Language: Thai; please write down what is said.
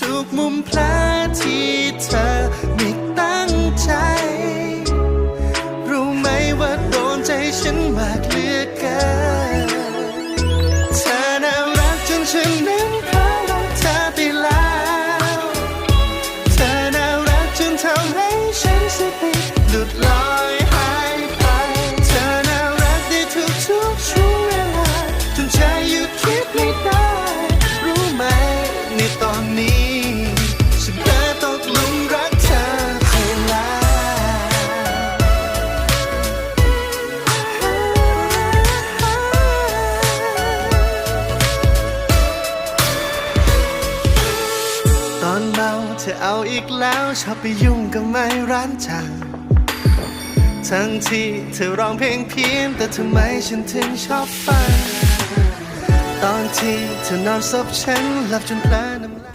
ทุกมุมแผลที่เธอไม่ตั้งใจ รู้ไหมว่าโดนใจฉันมากเหลือเกินเธอน่ารักจนฉันนั้นเพลอรักเธอไปแล้ว เธอน่ารักจนทำให้ฉันสติหลุดลอยหายไป เธอน่ารักได้ทุกทุกช่วงเวลาจนใจหยุดคิดไม่ได้ อนเมาเธอเอาอีกแล้วชอบไปยุ่งกับไม้ร้านจังทั้งที่เธอร้องเพลงเพี้ยนแต่ทำไมฉันถึงชอบฟัง ตอนที่เธอนอนซบฉันหลับจนเพลิน